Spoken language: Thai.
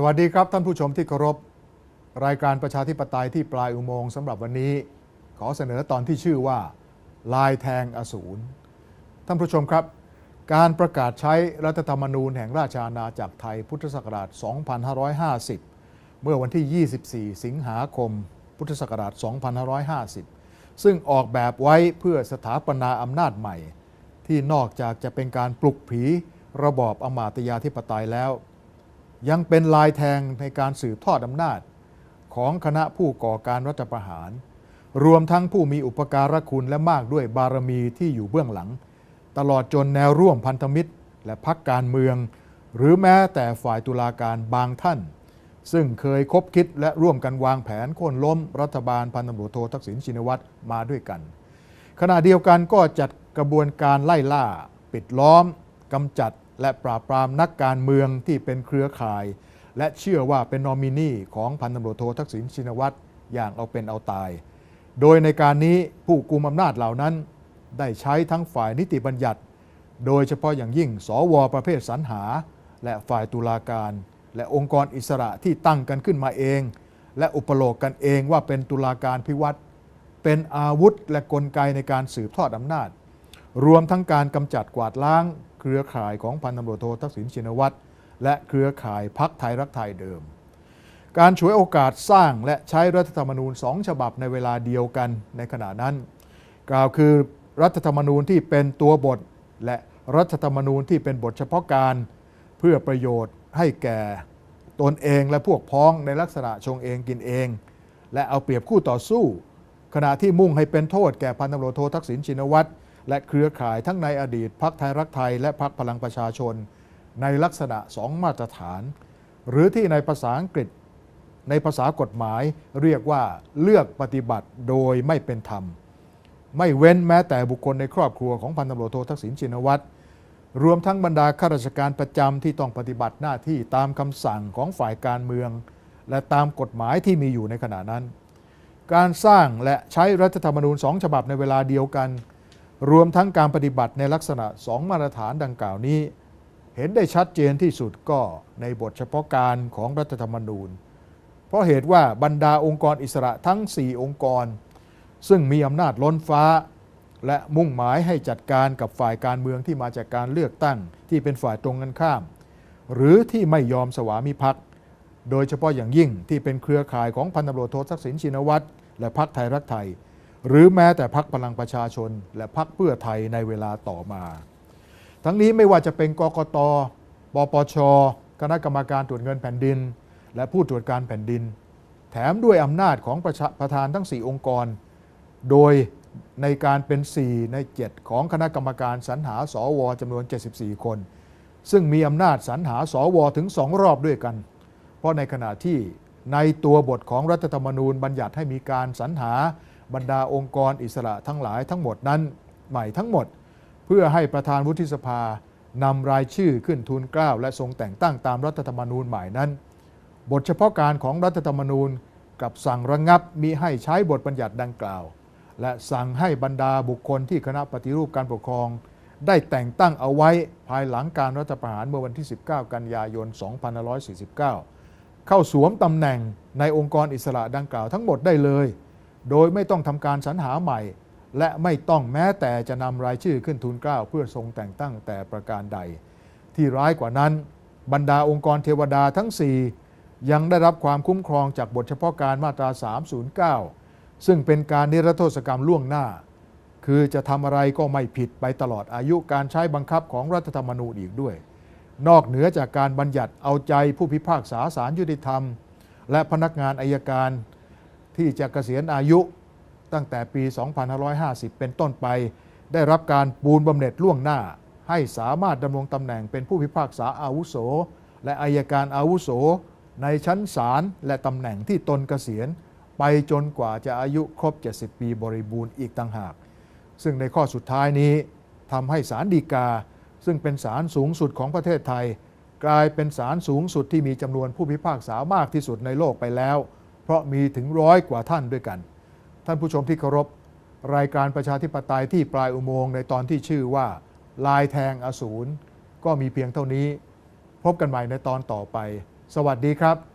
สวัสดีครับท่านผู้ชมที่เคารพ รายการประชาธิปไตยที่ปลายอุโมงค์สำหรับวันนี้ ขอเสนอตอนที่ชื่อว่า ลายแทงอสูรท่านผู้ชมครับ การประกาศใช้รัฐธรรมนูญแห่งราชอาณาจักรไทยพุทธศักราช 2550 เมื่อวันที่ 24 สิงหาคม พุทธศักราช 2550 ซึ่งออกแบบไว้เพื่อสถาปนาอำนาจใหม่ ที่นอกจากจะเป็นการปลุกผีระบอบอมาตยาธิปไตยแล้ว ยังเป็นลายแทงในการสืบทอดอำนาจ ของคณะผู้ก่อการรัฐประหาร รวมทั้งผู้มีอุปการะคุณและมากด้วยบารมีที่อยู่เบื้องหลัง ตลอดจนแนวร่วมพันธมิตร และพักการเมือง หรือแม้แต่ฝ่ายตุลาการบางท่าน ซึ่งเคยคบคิดและร่วมกันวางแผนโค่นล้มรัฐบาลพันตำรวจโททักษิณชินวัตรมาด้วยกัน ขณะเดียวกันก็จัดกระบวนการไล่ล่า ปิดล้อมกำจัด และปราบปรามนักการเมืองที่เป็นเครือข่าย และเชื่อว่าเป็นนอมินีของพันตำรวจโททักษิณชินวัตรอย่างเอาเป็นเอาตาย โดยในการนี้ผู้กุมอำนาจเหล่านั้น ได้ใช้ทั้งฝ่ายนิติบัญญัติ โดยเฉพาะอย่างยิ่งสวประเภทสรรหา และฝ่ายตุลาการ และองค์กรอิสระที่ตั้งกันขึ้นมาเอง และอุปโลกกันเองว่าเป็นตุลาการพิวัตรเป็นอาวุธและกลไกในการสืบทอดอำนาจ รวมทั้งการกำจัดกวาดล้าง เครือข่ายของพันตำรวจโททักษิณชินวัตรและเครือข่ายพักไทยรักไทยเดิม การฉวยโอกาสสร้างและใช้รัฐธรรมนูญสองฉบับในเวลาเดียวกันในขณะนั้น กล่าวคือรัฐธรรมนูญที่เป็นตัวบท และรัฐธรรมนูญที่เป็นบทเฉพาะการ เพื่อประโยชน์ให้แก่ตนเองและพวกพ้องในลักษณะชงเองกินเอง และเอาเปรียบคู่ต่อสู้ ขณะที่มุ่งให้เป็นโทษแก่พันตำรวจโททักษิณชินวัตร และเครือข่ายทั้งในอดีตพักไทยรักไทย และพักพลังประชาชน ในลักษณะสองมาตรฐาน หรือที่ในภาษาอังกฤษ ในภาษากฎหมายเรียกว่าเลือกปฏิบัติโดยไม่เป็นธรรม ไม่เว้นแม้แต่บุคคลในครอบครัวของพันตำรวจโททักษิณชินวัตรรวมทั้งบรรดาข้าราชการประจำที่ต้องปฏิบัติหน้าที่ตามคำสั่งของฝ่ายการเมือง และตามกฎหมายที่มีอยู่ในขณะนั้น การสร้างและใช้รัฐธรรมนูญสองฉบับในเวลาเดียวกัน รวมทั้งการปฏิบัติในลักษณะสองมาตรฐานดังกล่าวนี้ เห็นได้ชัดเจนที่สุดก็ในบทเฉพาะการของรัฐธรรมนูญ เพราะเหตุว่าบรรดาองค์กรอิสระทั้ง 4 องค์กร ซึ่งมีอำนาจล้นฟ้า และมุ่งหมายให้จัดการกับฝ่ายการเมืองที่มาจากการเลือกตั้งที่เป็นฝ่ายตรงกันข้าม หรือที่ไม่ยอมสวามิภักดิ์โดยเฉพาะอย่างยิ่งที่เป็นเครือข่ายของพันตำรวจโททักษิณชินวัตรและพักไทยรักไทย หรือแม้แต่พักพลังประชาชน และพักเพื่อไทยในเวลาต่อมา ทั้งนี้ไม่ว่าจะเป็นกกต ปปช คณะกรรมการตรวจเงินแผ่นดิน และผู้ตรวจการแผ่นดิน แถมด้วยอำนาจของประชาประธานทั้ง 4 องค์กร โดยในการเป็น 4 ใน 7 ของคณะกรรมการสรรหาสวจำนวน 74 คน ซึ่งมีอำนาจสรรหาสวถึง2รอบด้วยกัน เพราะในขณะที่ในตัวบทของรัฐธรรมนูญบัญญัติให้มีการสรรหา บรรดาองค์กรอิสระทั้งหลายทั้งหมดนั้นใหม่ทั้งหมด เพื่อให้ประธานวุฒิสภานำรายชื่อขึ้นทูลเกล้าและทรงแต่งตั้งตามรัฐธรรมนูญใหม่นั้น บทเฉพาะการของรัฐธรรมนูญกับสั่งระงงับมิให้ใช้บทบัญญัติดังกล่าว และสั่งให้บรรดาบุคคลที่คณะปฏิรูปการปกครอง ได้แต่งตั้งเอาไว้ภายหลังการรัฐประหารเมื่อวันที่ 19 กันยายน 2549 เข้าสวมตำแหน่งในองค์กรอิสระดังกล่าวทั้งหมดได้เลย โดยไม่ต้องทำการสรรหาใหม่ และไม่ต้องแม้แต่จะนำรายชื่อขึ้นทูลเกล้าเพื่อทรงแต่งตั้งแต่ประการใด ที่ร้ายกว่านั้น บรรดาองค์กรเทวดาทั้ง 4 ยังได้รับความคุ้มครองจากบทเฉพาะการมาตรา 309 ซึ่งเป็นการนิรโทษกรรมล่วงหน้า คือจะทำอะไรก็ไม่ผิดไปตลอดอายุการใช้บังคับของรัฐธรรมนูญอีกด้วย นอกเหนือจากการบัญญัติเอาใจผู้พิพากษาศาลยุติธรรม และพนักงานอายการ ที่จะเกษียณอายุตั้งแต่ปี 2550 เป็นต้นไป ได้รับการปูนบำเหน็จล่วงหน้า ให้สามารถดำรงตำแหน่งเป็นผู้พิพากษาอาวุโส และอายการอาวุโส ในชั้นศาลและตำแหน่งที่ตนเกษียณ ไปจนกว่าจะอายุครบ 70 ปีบริบูรณ์อีกต่างหาก ซึ่งในข้อสุดท้ายนี้ทำให้ศาลฎีกา ซึ่งเป็นศาลสูงสุดของประเทศไทย กลายเป็นศาลสูงสุดที่มีจำนวนผู้พิพากษามากที่สุดในโลกไปแล้ว เพราะมีถึงร้อยกว่าท่านด้วยกัน ท่านผู้ชมที่เคารพรายการประชาธิปไตยที่ปลายอุโมงค์ในตอนที่ชื่อว่า ลายแทงอสูรก็มีเพียงเท่านี้ พบกันใหม่ในตอนต่อไป สวัสดีครับ